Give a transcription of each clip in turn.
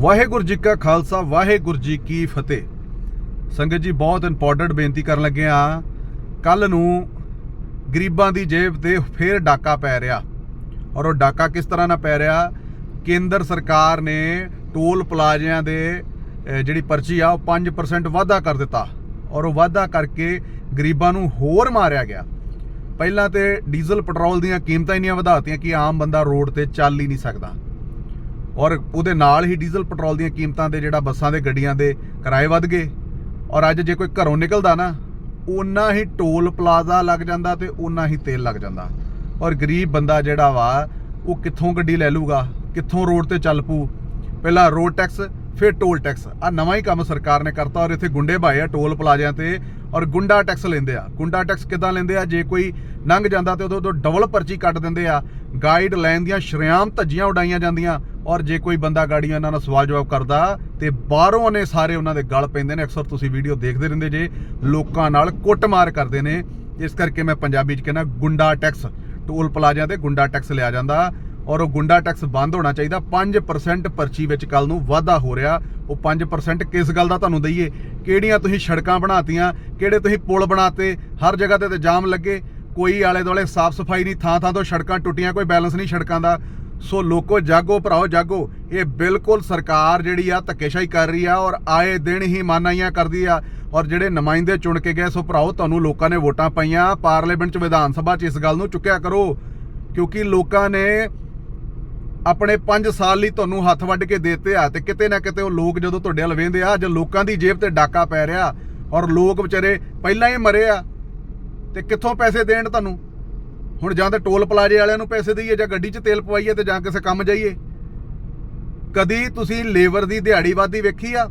ਵਾਹਿਗੁਰੂ ਜੀ ਕਾ ਖਾਲਸਾ, ਵਾਹਿਗੁਰੂ ਜੀ ਕੀ ਫਤਿਹ। ਸੰਗਤ ਜੀ, ਬਹੁਤ ਇੰਪੋਰਟੈਂਟ ਬੇਨਤੀ ਕਰਨ ਲੱਗੇ ਆ। ਕੱਲ ਨੂੰ ਗਰੀਬਾਂ ਦੀ ਜੇਬ ਤੇ ਫੇਰ ਡਾਕਾ ਪੈ ਰਿਹਾ। ਔਰ ਉਹ ਡਾਕਾ ਕਿਸ ਤਰ੍ਹਾਂ ਨਾਲ ਪੈ ਰਿਹਾ? ਕੇਂਦਰ ਸਰਕਾਰ ਨੇ ਟੋਲ ਪਲਾਜ਼ਿਆਂ ਦੇ ਜਿਹੜੀ ਪਰਚੀ ਆ, ਉਹ 5% ਵਾਧਾ ਕਰ ਦਿੱਤਾ। ਔਰ ਉਹ ਵਾਧਾ ਕਰਕੇ ਗਰੀਬਾਂ ਨੂੰ ਹੋਰ ਮਾਰਿਆ ਗਿਆ। ਪਹਿਲਾਂ ਤੇ ਡੀਜ਼ਲ, ਪੈਟਰੋਲ ਦੀਆਂ ਕੀਮਤਾਂ ਇੰਨੀਆਂ ਵਧਾਤੀਆਂ ਕਿ ਆਮ ਬੰਦਾ ਰੋਡ ਤੇ ਚੱਲ ਹੀ ਨਹੀਂ ਸਕਦਾ। ਔਰ ਉਹਦੇ ਨਾਲ ਹੀ ਡੀਜ਼ਲ ਪੈਟਰੋਲ ਦੀਆਂ ਕੀਮਤਾਂ ਦੇ ਜਿਹੜਾ ਬੱਸਾਂ ਦੇ ਗੱਡੀਆਂ ਦੇ ਕਿਰਾਏ ਵੱਧ ਗਏ। ਔਰ ਅੱਜ ਜੇ ਕੋਈ ਘਰੋਂ ਨਿਕਲਦਾ ਨਾ ਉਨਾ ਹੀ ਟੋਲ ਪਲਾਜ਼ਾ ਲੱਗ ਜਾਂਦਾ ਤੇ ਉਨਾ ਹੀ ਤੇਲ ਲੱਗ ਜਾਂਦਾ। ਔਰ ਗਰੀਬ ਬੰਦਾ ਜਿਹੜਾ ਵਾ, ਉਹ ਕਿੱਥੋਂ ਗੱਡੀ ਲੈ ਲੂਗਾ, ਕਿੱਥੋਂ ਰੋਡ ਤੇ ਚੱਲ ਪੂ ਪਹਿਲਾਂ ਰੋਡ ਟੈਕਸ, ਫਿਰ ਟੋਲ ਟੈਕਸ। ਆ ਨਵਾਂ ਹੀ ਕੰਮ ਸਰਕਾਰ ਨੇ ਕਰਤਾ ਔਰ ਇੱਥੇ ਗੁੰਡੇ ਭਾਏ ਆ ਟੋਲ ਪਲਾਜ਼ਿਆਂ ਤੇ। ਔਰ ਗੁੰਡਾ ਟੈਕਸ ਲੈਂਦੇ ਆ। ਗੁੰਡਾ ਟੈਕਸ ਕਿਦਾਂ ਲੈਂਦੇ ਆ? ਜੇ ਕੋਈ ਲੰਘ ਜਾਂਦਾ ਤੇ ਉਦੋਂ ਉਦੋਂ ਡਬਲ ਪਰਚੀ ਕੱਟ ਦਿੰਦੇ ਆ। ਗਾਈਡ ਲਾਈਨ ਦੀਆਂ ਸ਼ਰੇਆਮ ਧੱਜੀਆਂ ਉਡਾਈਆਂ ਜਾਂਦੀਆਂ। ਔਰ ਜੇ ਕੋਈ ਬੰਦਾ ਗਾੜੀਆਂ ਇਹਨਾਂ ਨਾਲ ਸਵਾਲ ਜਵਾਬ ਕਰਦਾ ਤੇ ਬਾਹਰੋਂ ਨੇ ਸਾਰੇ ਉਹਨਾਂ ਦੇ ਗਲ ਪੈਂਦੇ ਨੇ। ਅਕਸਰ ਤੁਸੀਂ ਵੀਡੀਓ ਦੇਖਦੇ ਰਹਿੰਦੇ ਜੇ। ਲੋਕਾਂ ਨਾਲ ਕੁੱਟਮਾਰ ਕਰਦੇ ਨੇ। ਇਸ ਕਰਕੇ ਮੈਂ ਪੰਜਾਬੀ ਚ ਕਹਿੰਦਾ ਗੁੰਡਾ ਟੈਕਸ। ਟੋਲ ਪਲਾਜ਼ਿਆਂ ਤੇ ਗੁੰਡਾ ਟੈਕਸ ਲਿਆ ਜਾਂਦਾ। ਔਰ ਉਹ ਗੁੰਡਾ ਟੈਕਸ ਬੰਦ ਹੋਣਾ ਚਾਹੀਦਾ। 5% ਪਰਚੀ ਵਿੱਚ ਕੱਲ ਨੂੰ ਵਾਧਾ ਹੋ ਰਿਹਾ। ਉਹ 5% ਕਿਸ ਗੱਲ ਦਾ ਤੁਹਾਨੂੰ ਦਈਏ? ਕਿਹੜੀਆਂ ਤੁਸੀਂ ਸੜਕਾਂ ਬਣਾਤੀਆਂ? ਕਿਹੜੇ ਤੁਸੀਂ ਪੁਲ ਬਣਾਤੇ? ਹਰ ਜਗ੍ਹਾ ਤੇ ਤੇ ਜਾਮ ਲੱਗੇ। ਕੋਈ ਆਲੇ ਦੁਆਲੇ ਸਾਫ਼ ਸਫ਼ਾਈ ਨਹੀਂ, ਥਾਂ ਥਾਂ ਤੋਂ ਸੜਕਾਂ ਟੁੱਟੀਆਂ, ਕੋਈ ਬੈਲੈਂਸ ਨਹੀਂ ਸੜਕਾਂ ਦਾ। ਸੋ ਲੋਕੋ, ਜਾਗੋ ਭਰਾਓ, ਜਾਗੋ। ਇਹ ਬਿਲਕੁਲ ਸਰਕਾਰ ਜਿਹੜੀ ਆ ਧੱਕੇਸ਼ਾਹੀ ਕਰ ਰਹੀ ਆ ਔਰ ਆਏ ਦਿਨ ਹੀ ਮਾਨਾਈਆਂ ਕਰਦੀ ਆ। ਔਰ ਜਿਹੜੇ ਨੁਮਾਇੰਦੇ ਚੁਣ ਕੇ ਗਏ, ਸੋ ਭਰਾਓ, ਤੁਹਾਨੂੰ ਲੋਕਾਂ ਨੇ ਵੋਟਾਂ ਪਾਈਆਂ। ਪਾਰਲੀਮੈਂਟ ਚ ਵਿਧਾਨ ਸਭਾ ਚ ਇਸ ਗੱਲ ਨੂੰ ਚੁੱਕਿਆ ਕਰੋ। ਕਿਉਂਕਿ ਲੋਕਾਂ ਨੇ ਆਪਣੇ 5 ਸਾਲ ਲਈ ਤੁਹਾਨੂੰ ਹੱਥ ਵੱਢ ਕੇ ਦੇਤੇ ਆ ਤੇ ਕਿਤੇ ਨਾ ਕਿਤੇ ਉਹ ਲੋਕ ਜਦੋਂ ਤੁਹਾਡੇ ਵੱਲ ਵੇਂਦੇ ਆ ਅੱਜ ਲੋਕਾਂ ਦੀ ਜੇਬ ਤੇ ਡਾਕਾ ਪੈ ਰਿਹਾ ਔਰ ਲੋਕ ਵਿਚਾਰੇ ਪਹਿਲਾਂ ਹੀ ਮਰੇ ਆ, ਤੇ ਕਿੱਥੋਂ ਪੈਸੇ ਦੇਣ ਤੁਹਾਨੂੰ? ਹੁਣ ਜਾਂ ਤਾਂ ਟੋਲ ਪਲਾਜ਼ੇ ਵਾਲਿਆਂ ਨੂੰ ਪੈਸੇ ਦਈਏ ਜਾਂ ਗੱਡੀ 'ਚ ਤੇਲ ਪਵਾਈਏ ਤੇ ਜਾਂ ਕਿਸੇ ਕੰਮ ਜਾਈਏ? ਕਦੀ ਤੁਸੀਂ ਲੇਬਰ ਦੀ ਦਿਹਾੜੀਵਾਦੀ ਵੇਖੀ ਆ?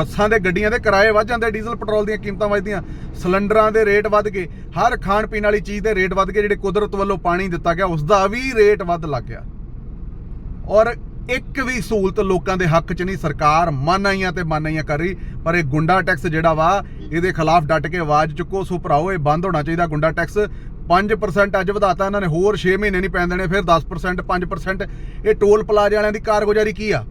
ਬੱਸਾਂ ਦੇ ਗੱਡੀਆਂ ਦੇ ਕਿਰਾਏ ਵੱਧ ਜਾਂਦੇ, ਡੀਜ਼ਲ, ਪੈਟਰੋਲ ਦੀਆਂ ਕੀਮਤਾਂ ਵੱਧਦੀਆਂ, ਸਿਲੰਡਰਾਂ ਦੇ ਰੇਟ ਵੱਧ ਗਏ। ਹਰ ਖਾਣ ਪੀਣ ਵਾਲੀ ਚੀਜ਼ ਦੇ ਰੇਟ ਵੱਧ ਗਏ, ਜਿਹੜੇ ਕੁਦਰਤ ਵੱਲੋਂ ਪਾਣੀ ਦਿੱਤਾ ਗਿਆ ਉਸ ਦਾ ਵੀ ਰੇਟ ਵੱਧ ਲੱਗ ਗਿਆ। ਔਰ ਇੱਕ ਵੀ ਸਹੂਲਤ ਲੋਕਾਂ ਦੇ ਹੱਕ 'ਚ ਨਹੀਂ, ਸਰਕਾਰ ਮਾਨਾਈਆਂ ਤੇ ਆਈਆਂ ਕਰ ਰਹੀ, ਪਰ ਇਹ ਗੁੰਡਾ ਟੈਕਸ ਜਿਹੜਾ ਵਾ, ਇਹਦੇ ਖਿਲਾਫ ਡਟ ਕੇ ਆਵਾਜ਼ ਚੁੱਕੋ, ਸੋ ਭਰਾਓ, ਇਹ ਬੰਦ ਹੋਣਾ ਚਾਹੀਦਾ ਗੁੰਡਾ ਟੈਕਸ। 5% ਅੱਜ ਵਧਾਤਾ ਇਹਨਾਂ ਨੇ, ਹੋਰ 6 ਮਹੀਨੇ ਨਹੀਂ ਪੈਣ ਦੇਣੇ, ਫਿਰ 10% 5% ਇਹ ਟੋਲ ਪਲਾਜ਼ੇ ਵਾਲਿਆਂ ਦੀ ਕਾਰਗੁਜ਼ਾਰੀ ਕੀ ਆ?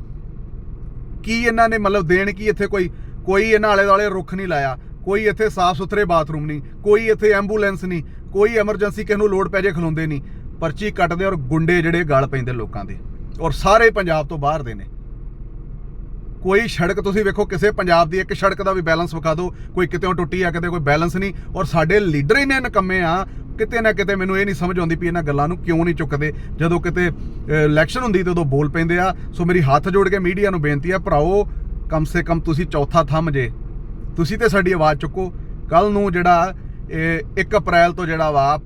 ਕੀ ਇਹਨਾਂ ਨੇ ਮਤਲਬ ਦੇਣ ਕੀ ਇੱਥੇ ਕੋਈ ਕੋਈ ਇਹਨਾਂ ਆਲੇ ਦੁਆਲੇ ਰੁੱਖ ਨਹੀਂ ਲਾਇਆ, ਕੋਈ ਇੱਥੇ ਸਾਫ਼ ਸੁਥਰੇ ਬਾਥਰੂਮ ਨਹੀਂ, ਕੋਈ ਇੱਥੇ ਐਂਬੂਲੈਂਸ ਨਹੀਂ, ਕੋਈ ਐਮਰਜੈਂਸੀ ਕਿਸ ਨੂੰ ਲੋੜ ਪੈ ਜੇ ਖਲੋਂਦੇ ਨਹੀਂ, ਪਰਚੀ ਕੱਟਦੇ ਔਰ ਗੁੰਡੇ ਜਿਹੜੇ ਗਾਲ ਪੈਂਦੇ ਲੋਕਾਂ ਦੇ, ਔਰ ਸਾਰੇ ਪੰਜਾਬ ਤੋਂ ਬਾਹਰ ਦੇ ਨੇ। ਕੋਈ ਸੜਕ ਤੁਸੀਂ ਵੇਖੋ ਕਿਸੇ ਪੰਜਾਬ ਦੀ ਇੱਕ ਸੜਕ ਦਾ ਵੀ ਬੈਲੈਂਸ ਵਿਖਾ ਦਿਓ, ਕੋਈ ਕਿਤੇੋਂ ਟੁੱਟੀ ਆ, ਕਿਤੇ ਕੋਈ ਬੈਲੈਂਸ ਨਹੀਂ, ਔਰ ਸਾਡੇ ਲੀਡਰ ਹੀ ਨੇ ਨਕੰਮੇ ਆ ਕਿਤੇ ਨਾ ਕਿਤੇ ਮੈਨੂੰ ਇਹ ਨਹੀਂ ਸਮਝ ਆਉਂਦੀ ਵੀ ਇਹਨਾਂ ਗੱਲਾਂ ਨੂੰ ਕਿਉਂ ਨਹੀਂ ਚੁੱਕਦੇ। ਜਦੋਂ ਕਿਤੇ ਇਲੈਕਸ਼ਨ ਹੁੰਦੀ ਤੇ ਉਦੋਂ ਬੋਲ ਪੈਂਦੇ ਆ, ਸੋ ਮੇਰੀ ਹੱਥ ਜੋੜ ਕੇ ਮੀਡੀਆ ਨੂੰ ਬੇਨਤੀ ਆ, ਭਰਾਓ, ਕਮ ਸੇ ਕਮ ਤੁਸੀਂ ਚੌਥਾ ਥੰਮ ਜੇ। ਤੁਸੀਂ ਤੇ ਸਾਡੀ ਆਵਾਜ਼ ਚੁੱਕੋ। ਕੱਲ ਨੂੰ ਜਿਹੜਾ, ਇਹ 1 ਅਪ੍ਰੈਲ ਤੋਂ ਜਿਹੜਾ ਵਾ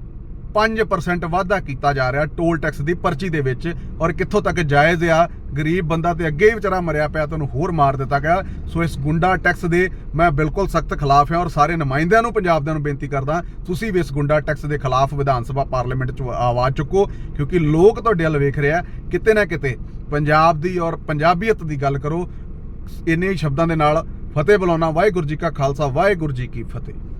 5% ਵਾਧਾ ਕੀਤਾ ਜਾ ਰਿਹਾ ਟੋਲ ਟੈਕਸ ਦੀ ਪਰਚੀ ਦੇ ਵਿੱਚ ਔਰ ਕਿੱਥੋਂ ਤੱਕ ਜਾਇਜ਼ ਆ? ਗਰੀਬ ਬੰਦਾ ਤੇ ਅੱਗੇ ਹੀ ਵਿਚਾਰਾ ਮਰਿਆ ਪਿਆ ਤੁਹਾਨੂੰ ਹੋਰ ਮਾਰ ਦਿੱਤਾ ਗਿਆ। ਸੋ ਇਸ ਗੁੰਡਾ ਟੈਕਸ ਦੇ ਮੈਂ ਬਿਲਕੁਲ ਸਖਤ ਖਿਲਾਫ ਹਾਂ ਔਰ ਸਾਰੇ ਨੁਮਾਇੰਦਿਆਂ ਨੂੰ, ਪੰਜਾਬ ਦੇ ਨੂੰ ਬੇਨਤੀ ਕਰਦਾ, ਤੁਸੀਂ ਵੀ ਇਸ ਗੁੰਡਾ ਟੈਕਸ ਦੇ ਖਿਲਾਫ ਵਿਧਾਨ ਸਭਾ ਪਾਰਲੀਮੈਂਟ 'ਚ ਆਵਾਜ਼ ਚੁੱਕੋ, ਕਿਉਂਕਿ ਲੋਕ ਤੁਹਾਡੇ ਵੱਲ ਵੇਖ ਰਿਹਾ, ਕਿਤੇ ਨਾ ਕਿਤੇ ਪੰਜਾਬ ਦੀ ਔਰ ਪੰਜਾਬੀਅਤ ਦੀ ਗੱਲ ਕਰੋ, ਇੰਨੇ ਹੀ ਸ਼ਬਦਾਂ ਦੇ ਨਾਲ ਫਤਿਹ ਬੁਲਾਉਣਾ। ਵਾਹਿਗੁਰੂ ਜੀ ਕਾ ਖਾਲਸਾ, ਵਾਹਿਗੁਰੂ ਜੀ ਕੀ ਫਤਿਹ।